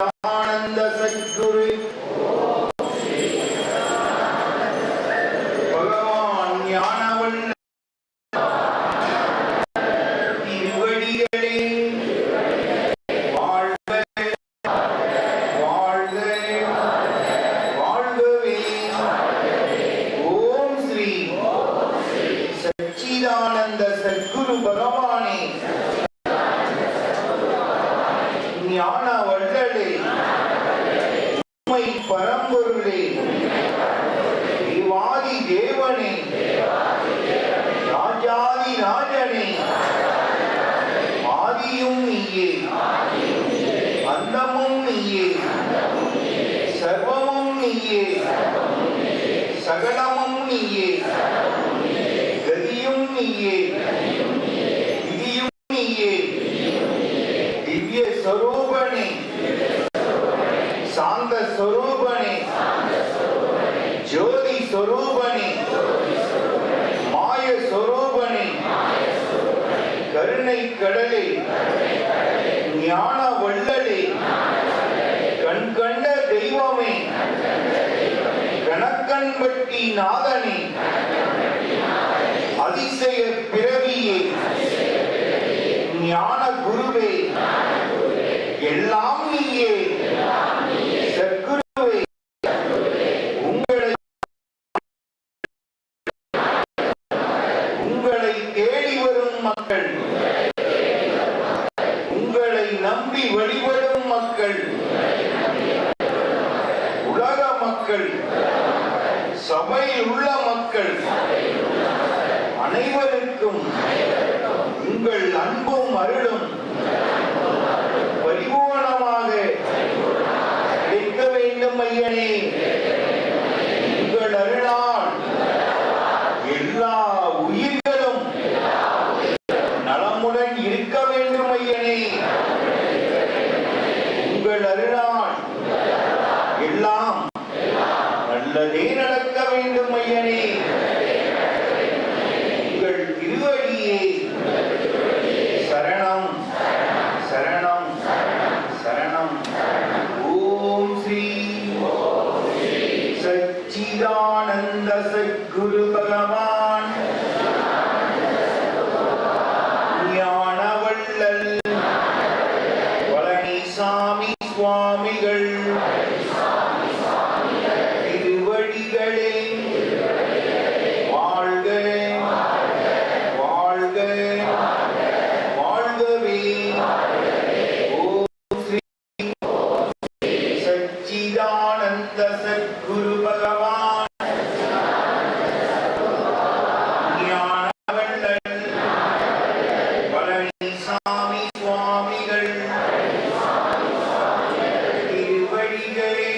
God. ಸಗಣ உங்களை நம்பி வழிபடும் மக்கள். உலக மக்கள். சபையில் உள்ள மக்கள். அனைவருக்கும் உங்கள் அன்பும் அருளும் பரிபூர்ணமாக கிடைக்க வேண்டும் ஐயனே. président.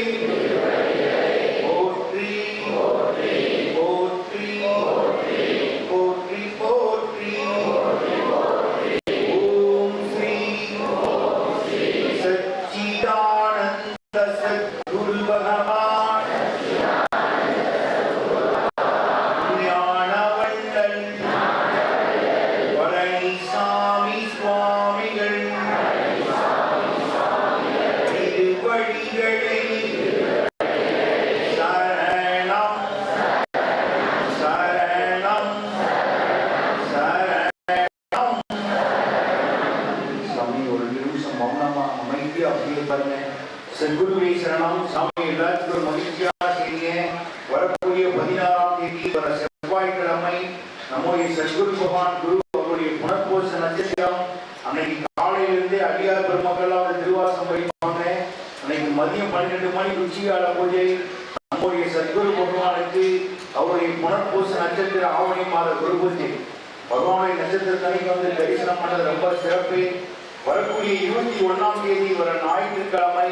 game செவ்வாய்க்கிழமை நம்முடைய சத்குரு பகவான் குரு அவருடைய புனர்போச நட்சத்திரம் அன்னைக்கு காலையிலிருந்தே அடியார் பெருமக்கள் அவர் திருவாசம் வைப்பாங்க. அன்னைக்கு மதியம் பன்னிரெண்டு மணி ருச்சிகால பூஜை. நம்முடைய சத்குரு பகவானுக்கு அவருடைய புனர்பூச நட்சத்திர ஆவணி மாத குரு பூஜை பகவானுடைய நட்சத்திரத்தனைக்கு வந்து தரிசனம் பண்ணது ரொம்ப சிறப்பு. வரக்கூடிய இருபத்தி ஒன்னாம் தேதி வர ஞாயிற்றுக்கிழமை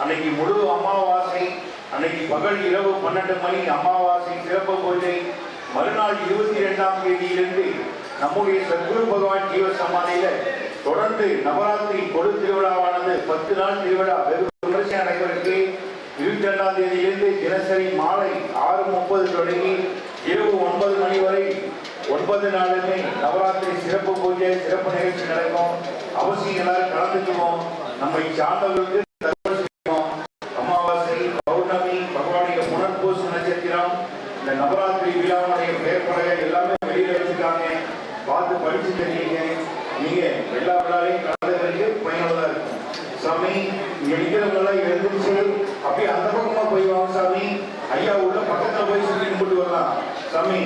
அன்னைக்கு முழு அமாவாசை. அன்னைக்கு பகல் இரவு பன்னெண்டு மணி அமாவாசை சிறப்பு பூஜை. மறுநாள் இருபத்தி இரண்டாம் தேதியிலிருந்து நம்முடைய சத்குரு பகவான் ஜீவ சமாதியில தொடர்ந்து நவராத்திரி கொடு திருவிழாவானது பத்து நாள் திருவிழா வெகு விமர்சையாக நடைபெறுகிறது இருபத்தி ரெண்டாம் தேதியிலிருந்து தினசரி மாலை ஆறு முப்பது தொடங்கி இரவு ஒன்பது மணி வரை ஒன்பது நாளுமே நவராத்திரி சிறப்பு பூஜை சிறப்பு நிகழ்ச்சி நடக்கும். அவசியம் எல்லாரும் கலந்துக்குவோம். நம்மை சார்ந்தவர்களுக்கு எடுக்கிறவங்களாம் நிக்கிறவங்க எழுந்திருச்சு அப்படியே அந்த பக்கமா போய் வாங்க சாமி. ஐயா உள்ள பக்கத்துல போய் சுத்தி கும்பிட்டு வரலாம். சாமி